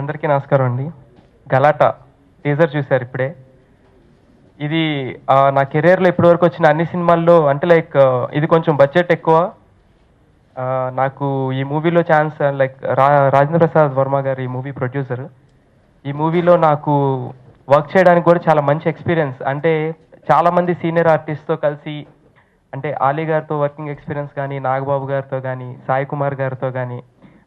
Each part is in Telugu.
అందరికీ నమస్కారం అండి. గలాటా టీజర్ చూశారు ఇప్పుడే. ఇది నా కెరీర్లో ఇప్పటివరకు వచ్చిన అన్ని సినిమాల్లో అంటే లైక్ ఇది కొంచెం బడ్జెట్ ఎక్కువ. నాకు ఈ మూవీలో ఛాన్స్ లైక్ రా రాజేంద్ర ప్రసాద్ వర్మ గారు ఈ మూవీ ప్రొడ్యూసర్ ఈ మూవీలో నాకు వర్క్ చేయడానికి కూడా చాలా మంచి ఎక్స్పీరియన్స్ అంటే చాలామంది సీనియర్ ఆర్టిస్ట్తో కలిసి అంటే ఆలీ గారితో వర్కింగ్ ఎక్స్పీరియన్స్ కానీ నాగబాబు గారితో కానీ సాయి కుమార్ గారితో కానీ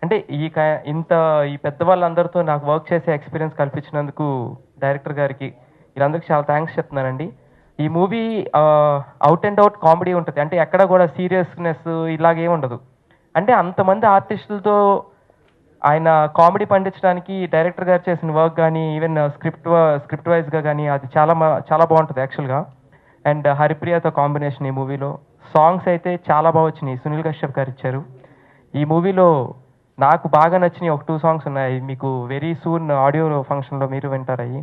అంటే ఈ క- ఇంత ఈ పెద్దవాళ్ళందరితో నాకు వర్క్ చేసే ఎక్స్పీరియన్స్ కల్పించినందుకు డైరెక్టర్ గారికి వీళ్ళందరికీ చాలా థ్యాంక్స్ చెప్తున్నానండి. ఈ movie out and out comedy ఉంటుంది. అంటే ఎక్కడ కూడా సీరియస్నెస్ ఇలాగే ఉండదు. అంటే అంతమంది ఆర్టిస్టులతో ఆయన కామెడీ పండించడానికి డైరెక్టర్ గారు చేసిన వర్క్ కానీ ఈవెన్ స్క్రిప్ట్ స్క్రిప్ట్ వైజ్గా కానీ అది చాలా చాలా బాగుంటుంది యాక్చువల్గా. అండ్ హరిప్రియతో కాంబినేషన్ ఈ మూవీలో. సాంగ్స్ అయితే చాలా బాగా వచ్చినాయి. సునీల్ కశ్యప్ గారు ఇచ్చారు. ఈ మూవీలో నాకు బాగా నచ్చిన ఒక టూ సాంగ్స్ ఉన్నాయి. మీకు వెరీ సూన్ ఆడియో ఫంక్షన్లో మీరు వింటారయ్యి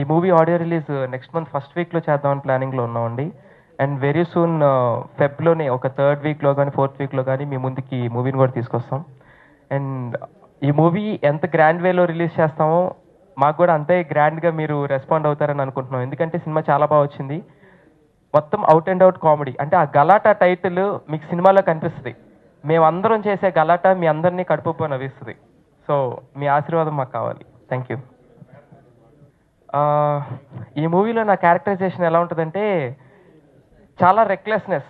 ఈ movie audio release next month first వీక్లో చేద్దామని ప్లానింగ్లో ఉన్నామండి అండ్. వెరీ సూన్ ఫెబ్లోనే ఒక థర్డ్ వీక్లో కానీ ఫోర్త్ వీక్లో కానీ మీ ముందుకి ఈ మూవీని కూడా తీసుకొస్తాం. అండ్ ఈ మూవీ ఎంత గ్రాండ్ వేలో రిలీజ్ చేస్తామో మాకు కూడా అంతే గ్రాండ్గా మీరు రెస్పాండ్ అవుతారని అనుకుంటున్నాం. ఎందుకంటే సినిమా చాలా బాగా వచ్చింది. మొత్తం అవుట్ అండ్ అవుట్ కామెడీ అంటే ఆ గలాటా టైటిల్ మీకు సినిమాలో కనిపిస్తుంది. మేమందరం చేసే గలాట మీ అందరినీ కడుపు నవ్విస్తుంది. సో మీ ఆశీర్వాదం మాకు కావాలి. థ్యాంక్ యూ ఈ మూవీలో నా క్యారెక్టరైజేషన్ ఎలా ఉంటుందంటే చాలా రెక్లెస్నెస్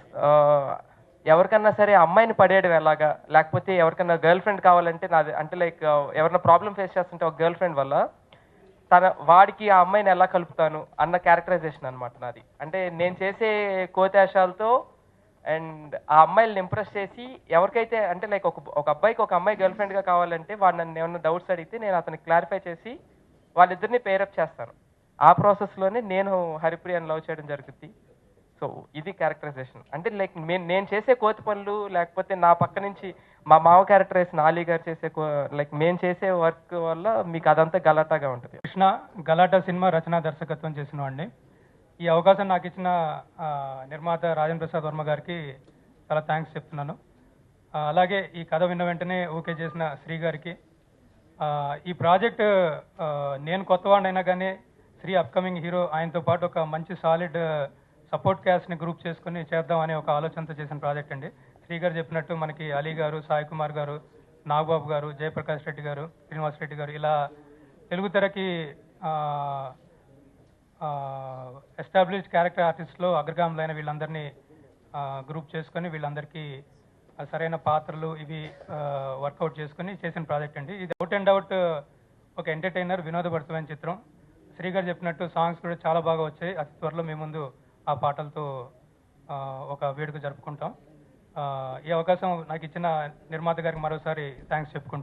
ఎవరికన్నా సరే అమ్మాయిని పడేయడం ఎలాగా? లేకపోతే ఎవరికన్నా గర్ల్ ఫ్రెండ్ కావాలంటే నాది అంటే లైక్ ఎవరైనా ప్రాబ్లం ఫేస్ చేస్తుంటే ఒక గర్ల్ ఫ్రెండ్ వల్ల తన వాడికి ఆ అమ్మాయిని ఎలా కలుపుతాను అన్న క్యారెక్టరైజేషన్ అనమాట నాది. అంటే నేను చేసే కోతాశాలతో అండ్ ఆ అమ్మాయిలను ఇంప్రెస్ చేసి ఎవరికైతే అంటే లైక్ ఒక ఒక అబ్బాయికి ఒక అమ్మాయి గర్ల్ ఫ్రెండ్గా కావాలంటే వాడు నన్ను ఏమన్నా డౌట్స్ అడిగితే నేను అతనికి క్లారిఫై చేసి వాళ్ళిద్దరిని పేరప్ చేస్తాను. ఆ ప్రాసెస్లోనే నేను హరిప్రియని లవ్ చేయడం జరుగుద్ది. సో ఇది క్యారెక్టరైజేషన్. అంటే లైక్ నేను నేను చేసే కోతి పనులు లేకపోతే నా పక్క నుంచి మా మావ క్యారెక్టరైజేషన్ ఆలీ గారు చేసే లైక్ మేము చేసే వర్క్ వల్ల మీకు అదంతా గలాటాగా ఉంటుంది. కృష్ణ గలాటా సినిమా రచన దర్శకత్వం చేసిన వాడిని. ఈ అవకాశం నాకు ఇచ్చిన నిర్మాత రాజేంద్ర ప్రసాద్ వర్మ గారికి చాలా థ్యాంక్స్ చెప్తున్నాను. అలాగే ఈ కథ విన్న వెంటనే ఓకే చేసిన శ్రీ గారికి. ఈ ప్రాజెక్ట్ నేను కొత్తవాడినైనా కానీ శ్రీ అప్కమింగ్ హీరో ఆయనతో పాటు ఒక మంచి సాలిడ్ సపోర్ట్ క్యాస్ట్ని గ్రూప్ చేసుకుని చేద్దామనే ఒక ఆలోచనతో చేసిన ప్రాజెక్ట్ అండి. శ్రీ గారు చెప్పినట్టు మనకి అలీ గారు సాయి కుమార్ గారు నాగబాబు గారు జయప్రకాష్ రెడ్డి గారు శ్రీనివాస్ రెడ్డి గారు ఇలా తెలుగు తెరకి ఎస్టాబ్లిష్డ్ క్యారెక్టర్ ఆర్టిస్ట్లో అగ్రగాములైన వీళ్ళందరినీ గ్రూప్ చేసుకొని వీళ్ళందరికీ సరైన పాత్రలు ఇవి వర్కౌట్ చేసుకొని చేసిన ప్రాజెక్ట్ అండి. ఇది అవుట్ అండ్ అవుట్ ఒక ఎంటర్టైనర్ వినోదభరితమైన చిత్రం. శ్రీ గారు చెప్పినట్టు సాంగ్స్ కూడా చాలా బాగా వచ్చాయి. అతి త్వరలో మీ ముందు ఆ పాటలతో ఒక వేడుక జరుపుకుంటాం. ఈ అవకాశం నాకు ఇచ్చిన నిర్మాత గారికి మరోసారి థ్యాంక్స్ చెప్పుకుంటాం